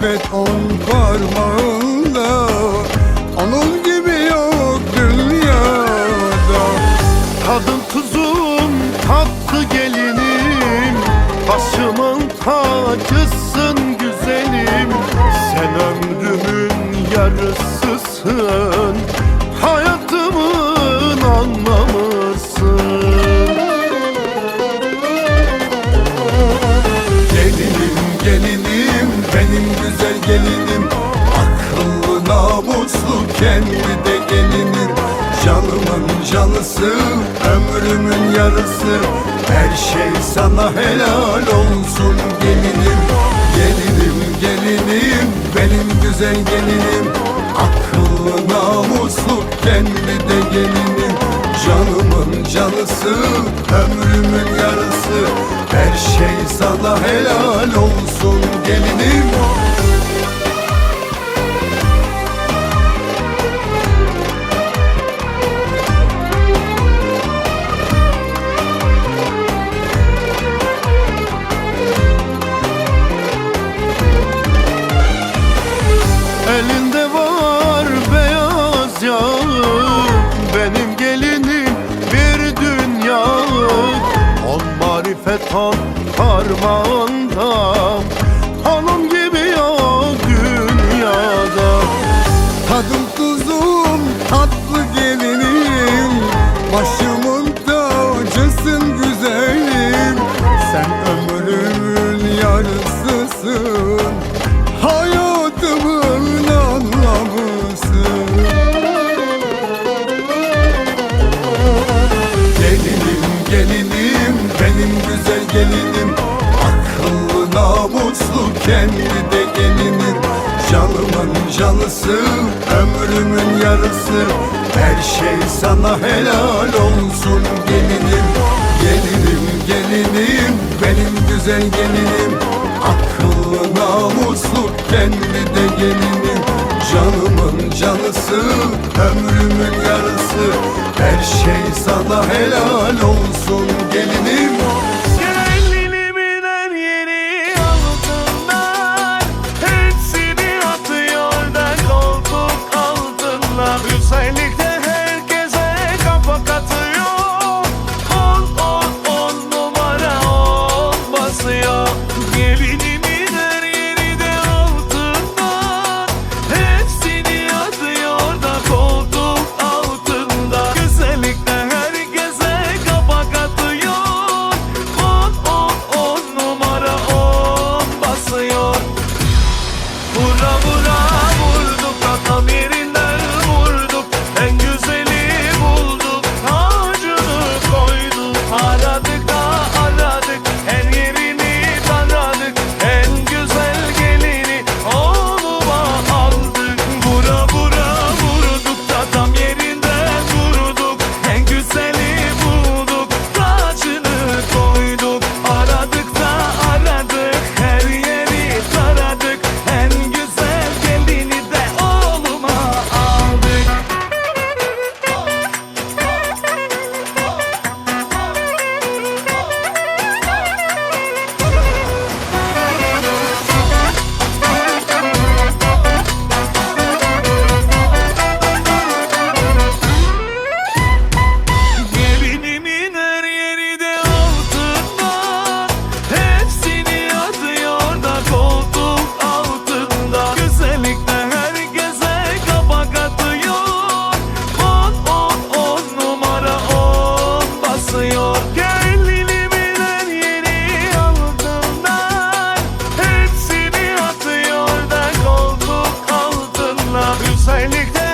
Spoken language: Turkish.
marifet on parmağında Onun gibi yok dünyada. Tadım tuzum tatlı gelinim Başımın tacısın güzelim. Sen ömrümün yarısısın Hayatımın anlamı. güzel gelinim. Akıllı namuslu kendi de gelinim. Canımın canısı ömrümün yarısı. Her şey sana helal olsun gelinim. Gelinim gelinim benim güzel canısı Ömrümün yarısı. Her şey sana helal olsun gelinim. on parmağında gelinim. Akıllı namuslu kendi de gelinim. Canımın canısı ömrümün yarısı. Her şey sana helal olsun gelinim. Gelinim gelinim benim güzel gelinim. Akıllı namuslu kendi de gelinim. Canımın canısı ömrümün yarısı. Her şey sana helal olsun gelinim. güzellikte